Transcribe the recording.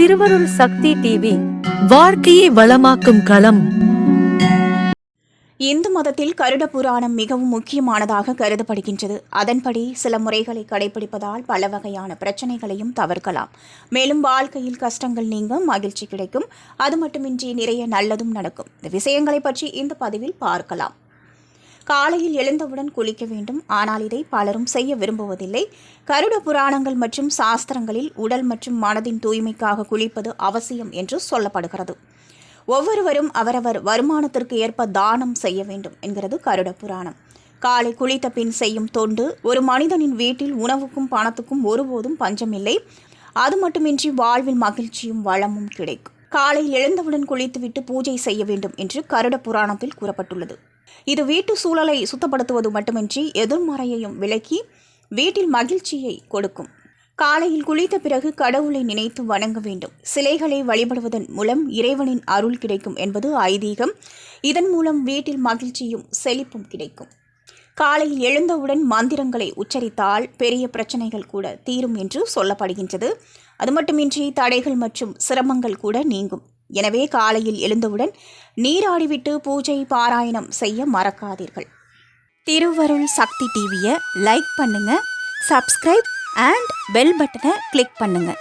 திருவருள் சக்தி டிவி வாழ்க்கையை வளமாக்கும் களம். இந்து மதத்தில் கருட புராணம் மிகவும் முக்கியமானதாக கருதப்படுகின்றது. அதன்படி சில முறைகளை கடைபிடிப்பதால் பல வகையான பிரச்சனைகளையும் தவிர்க்கலாம். மேலும் வாழ்க்கையில் கஷ்டங்கள் நீங்க மகிழ்ச்சி கிடைக்கும். அது மட்டுமின்றி நிறைய நல்லதும் நடக்கும். இந்த விஷயங்களை பற்றி இந்த பதிவில் பார்க்கலாம். காலையில் எழுந்தவுடன் குளிக்க வேண்டும். ஆனால் இதை பலரும் செய்ய விரும்புவதில்லை. கருட புராணங்கள் மற்றும் சாஸ்திரங்களில் உடல் மற்றும் மனதின் தூய்மைக்காக குளிப்பது அவசியம் என்று சொல்லப்படுகிறது. ஒவ்வொருவரும் அவரவர் வருமானத்திற்கு ஏற்ப தானம் செய்ய வேண்டும் என்கிறது கருட புராணம். காலை குளித்த பின் செய்யும் தொண்டு ஒரு மனிதனின் வீட்டில் உணவுக்கும் பணத்துக்கும் ஒருபோதும் பஞ்சமில்லை. அது மட்டுமின்றி வாழ்வில் மகிழ்ச்சியும் வளமும் கிடைக்கும். காலையில் எழுந்தவுடன் குளித்துவிட்டு பூஜை செய்ய வேண்டும் என்று கருட புராணத்தில் கூறப்பட்டுள்ளது. இது வீட்டு சூழலை சுத்தப்படுத்துவது மட்டுமின்றி எதிர்மறையையும் விலக்கி வீட்டில் மகிழ்ச்சியை கொடுக்கும். காலையில் குளித்த பிறகு கடவுளை நினைத்து வணங்க வேண்டும். சிலைகளை வழிபடுவதன் மூலம் இறைவனின் அருள் கிடைக்கும் என்பது ஐதீகம். இதன் மூலம் வீட்டில் மகிழ்ச்சியும் செழிப்பும் கிடைக்கும். காலையில் எழுந்தவுடன் மந்திரங்களை உச்சரித்தால் பெரிய பிரச்சனைகள் கூட தீரும் என்று சொல்லப்படுகின்றது. அது மட்டுமின்றி தடைகள் மற்றும் சிரமங்கள் கூட நீங்கும். எனவே காலையில் எழுந்தவுடன் நீராடிவிட்டு பூஜை பாராயணம் செய்ய மறக்காதீர்கள். திருவருள் சக்தி டிவியை லைக் பண்ணுங்கள் சப்ஸ்கிரைப் அண்ட் பெல் பட்டனை கிளிக் பண்ணுங்கள்